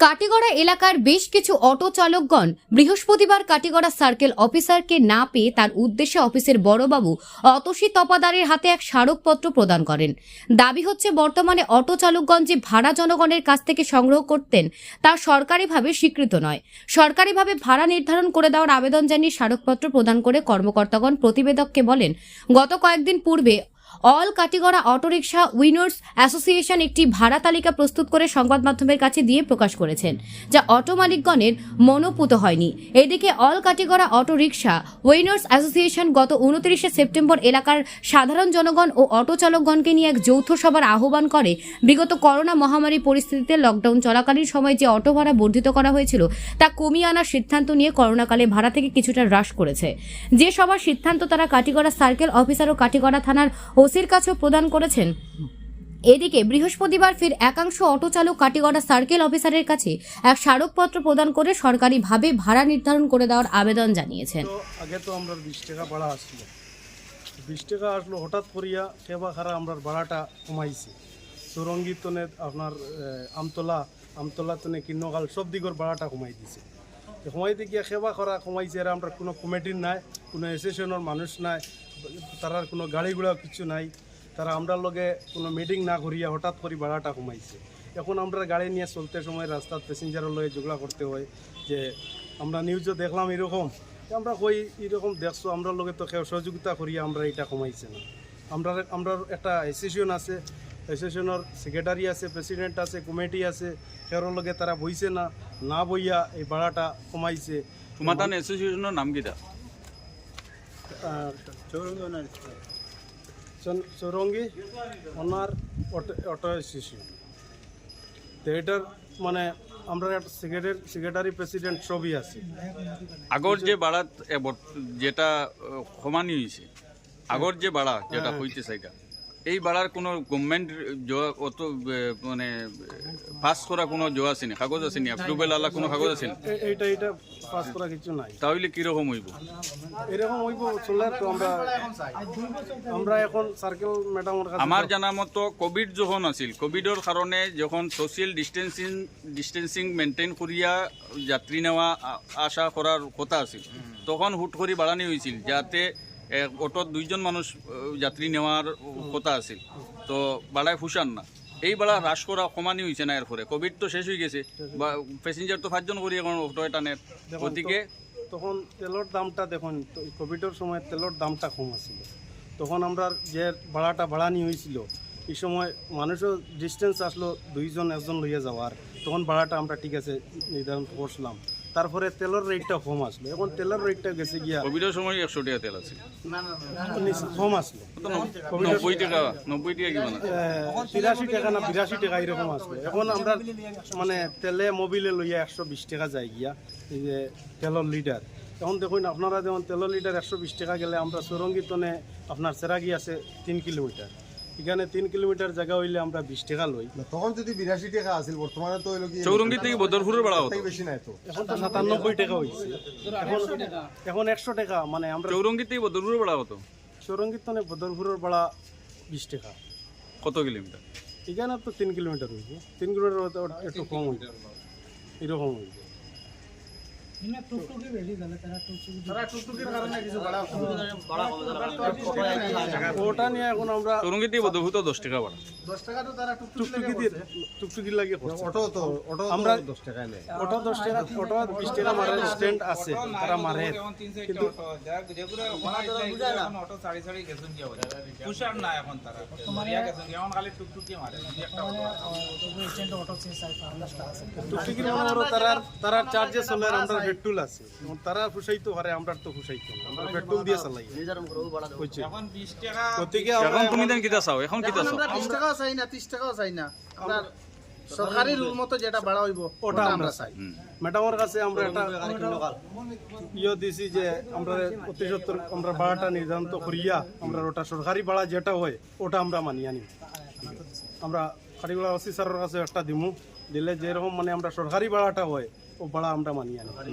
কাটিগড়া এলাকার বেশ কিছু অটো চালকগণ বৃহস্পতিবার কাটিগড়া সার্কেল অফিসারকে না পেয়ে তার উদ্দেশ্যে অফিসের বড়বাবু অতসী তপাদারের হাতে এক স্মারকপত্র প্রদান করেন। দাবি হচ্ছে, বর্তমানে অটো চালকগণ যে ভাড়া জনগণের কাছ থেকে সংগ্রহ করতেন, তা সরকারিভাবে স্বীকৃত নয়। সরকারিভাবে ভাড়া নির্ধারণ করে দেওয়ার আবেদন জানিয়ে স্মারকপত্র প্রদান করে কর্মকর্তাগণ প্রতিবেদককে বলেন, গত কয়েকদিন পূর্বে all Katigorah autorickshaw winners association একটি ভাড়া তালিকা প্রস্তুত করে সংবাদ মাধ্যমের কাছে দিয়ে প্রকাশ করেছেন, যা অটো মালিকগণের মনোপুত হয়নি। এদিকে all Katigorah auto rickshaw winners association গত উনত্রিশে সেপ্টেম্বর এলাকার সাধারণ জনগণ ও অটো চালকগণকে নিয়ে এক যৌথ সভার আহ্বান করে। বিগত করোনা মহামারী পরিস্থিতিতে লকডাউন চলাকালীন সময় যে অটো ভাড়া বর্ধিত করা হয়েছিল, তা কমিয়ে আনার সিদ্ধান্ত নিয়ে করোনাকালে ভাড়া থেকে কিছুটা হ্রাস করেছে। যে সবার সিদ্ধান্ত তারা কাটিগড়া সার্কেল অফিসার ও কাটিগড়া থানার ওসির কাছেও প্রদান করেছেন। এদিকে বৃহস্পতিবার ফের একাংশ অটো চালক কাটিগড়া সার্কেল অফিসারের কাছে এক স্মারকপত্র প্রদান করে সরকারিভাবে ভাড়া নির্ধারণ করে দেওয়ার আবেদন জানিয়েছেন। আগে তো আমরা বিশ টাকা ভাড়া আসলো। বিশ টাকা আসলো, হঠাৎ করিয়া সেবা খারা আমরা ভাড়াটা কমাইছি। সুরঙ্গি তনে আপনার আমতলা আমতলা তনে কিন্নকাল সব দিকের ভাড়াটা কমাই দিছে। কমাইতে গিয়া সেবা করা কমাইছে আর আমরা কোনো কমিটির নাই, কোনো অ্যাসোসিয়েশনের মানুষ নাই তারার কোনো গাড়ি ঘোড়া কিছু নাই। তারা আমরা লগে কোনো মিটিং না করিয়া হঠাৎ করে ভাড়াটা কমাইছে এখন আমরা গাড়ি নিয়ে চলতে সময় রাস্তার প্যাসেঞ্জারের লগে ঝগড়া করতে হয় যে, আমরা নিউজে দেখলাম এরকম। আমরা কই, এরকম দেখছ আমরা লগে তো সহযোগিতা করিয়া আমরা এটা কমাইছে না। আমরা আমরা একটা অ্যাসোসিয়েশন আছে। অ্যাসোসিয়েশনের সেক্রেটারি আছে প্রেসিডেন্ট আছে কমিটি আছে। সেওর লগে তারা বইছে না। না বইয়া এই ভাড়াটা কমাইছে তোমার তান এসোসিয়েশনের নাম কিটা Chowringhee owner auto auto association তো এটার মানে আমরা একটা সেক্রেটারি সেক্রেটারি প্রেসিডেন্ট সবই আছে। আগর যে বাড়াত যেটা সমানি হয়েছে আগর যে বাড়া যেটা হইতে সেটা এই বাড়ার কোনো গভর্নমেন্ট অত মানে পাস করা কোনো জো আসেনি কাগজ আসেনি অ্যাপ্রুভেল আলা কোনো কাগজ আসেনি। এইটা এটা পাস করা কিছু নাই। তাহলে কীরকম হইব? এরকম হইব চলে তো আমরা আমরা এখন সার্কেল ম্যাডামের কাছে আমার জানা মতো কোভিড যখন আছিল কোভিডের কারণে যখন সোশ্যাল ডিস্টেন্সিং ডিস্টেন্সিং মেনটেন করিয়া যাত্রী নেওয়া আশা করার কথা আছিল তখন হুট করে বাড়ানি হয়েছিল যাতে অটোত দুইজন মানুষ যাত্রী নেওয়ার কথা আছিল। তো বাড়ায় ফুসান না। এই বাড়া হ্রাস করা কমানি হয়েছে না এর পরে কোভিড তো শেষ হয়ে গেছে। বা প্যাসেঞ্জার তো পাঁচজন করি এখন অটো টানের দেখুন গতিকে তখন তেলের দামটা দেখুন কোভিডের সময় তেলের দামটা কম আছিল। তখন আমরা যে ভাড়াটা ভাড়ানি হয়েছিল এই সময় মানুষও ডিস্টেন্স আসলো দুইজন একজন লইয়া যাওয়ার। তখন ভাড়াটা আমরা ঠিক আছে নির্ধারণ করছিলাম। তারপরে তেলের রেটটা কম আসলো। এখন তেলের রেটটা গেছে গিয়া কোভিডের সময় একশো টাকা তেল আছে? কম আসলো। নব্বই টাকা নব্বই টাকা কি বানা তিরাশি টাকা না বিরাশি টাকা এরকম আসবে এখন আমরা মানে তেলে মোবিলে লইয়া একশো বিশ টাকা যায় গিয়া এই যে তেলের লিটার এখন দেখুন আপনারা যেমন তেলের লিটার একশো বিশ টাকা গেলে আমরা সুরঙ্গিতনে আপনার সেরাগি আছে তিন কিলোমিটার। এখানে তিন কিলোমিটার জায়গা হইলে আমরা বিশ টাকা লই। তখন যদি বিরাশি টাকা আছিল বর্তমানে তো হইল কি চৌরঙ্গি থেকে বদরপুরের বাড়া হতো। বেশি নাই তো। এখন তো সাতানব্বই টাকা হয়েছে এখন একশো টাকা মানে আমরা চৌরঙ্গি থেকে বদরপুরের বাড়া হতো? সুরঙ্গিতনে বদরপুরের ভাড়া বিশ টাকা। কত কিলোমিটার? এখানে তো তিন কিলোমিটার হইবে তিন কিলোমিটার একটু কম হইবে এরকম হইবে ওটা নিয়ে এখন আমরা চৌরঙ্গি থেকে বদরপুর তো দশ টাকা বাড়া টুকটুকি দিয়ে টুকটুকি লাগে অটো তো অটো আমরা দশ টাকায় নেয়। ওটা দশ টাকা ওটা বিশ টাকা মারে স্ট্যান্ড আছে তারা মারে। কিন্তু টুকটুকির মনে করো তারার তারার চার্জে চলে আর আমরা পেট্রোল আছে। তারা ফুসাইতে পারে আমরা তো ফুসাইতে। আমরা পেট্রোল দিয়ে চালাই। বুঝছি গতিকে আমরা এখন তুমি দেন কিতা চাও? এখন কিতা চাও? আমরা বিশ টাকাও চাই না ত্রিশ টাকাও চাই না। আপনার সরকারি রুল মতো যেটা বাড়া হইব ওটা আমরা চাই। ম্যাডামের কাছে আমরা একটা ইয়ে দিছি যে আমরা অতি সত্তর আমরা ভাড়াটা নির্ধারণ তো করিয়া আমরা ওটা সরকারি ভাড়া যেটা হয় ওটা আমরা মানি আনি আমরা কাছে একটা দিমু। দিলে যেরকম মানে আমরা সরকারি ভাড়াটা হয় ও ভাড়া আমরা মানি আনি